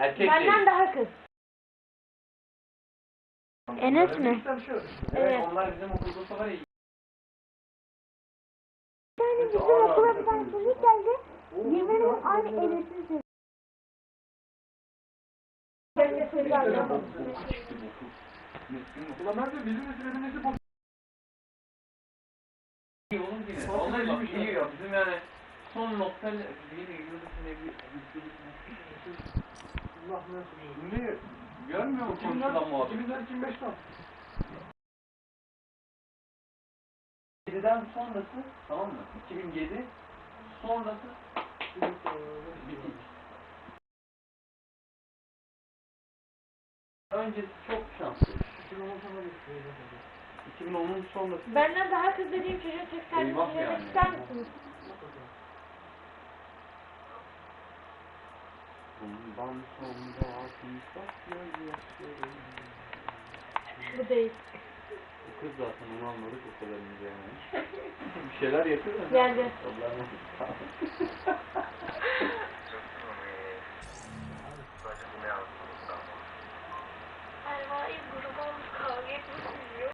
Erkek Benden değil. daha kız. Enes mi? Evet. Onlar bizim okulda var ya. Yani bizim okula bir tane çocuk geldi. Yemin ederim aynı Enes'in sesi. Ben de anlamadım. Ulan nerede? Bizim nesi bu? İyi oğlum yine. Vallahi bak iyi ya. Bizim yani son nokta ne? Yine Ne? Görmüyor musun konuşulan muhabbeti? 2004 2005'ten. 2007'den sonrası tamam mı? 2007 sonrası bitik. Öncesi çok şanslı. 2010'un sonrası Benden daha kız dediğim çocuğun Türk kardeşini Eyvah yani. ister misiniz? Bundan sonra timsah gözyaşlarım. Bu değil. Bu kız zaten onu anladık o kadar önce yani. Bir şeyler yapıyor da. Geldi. Allah'ım.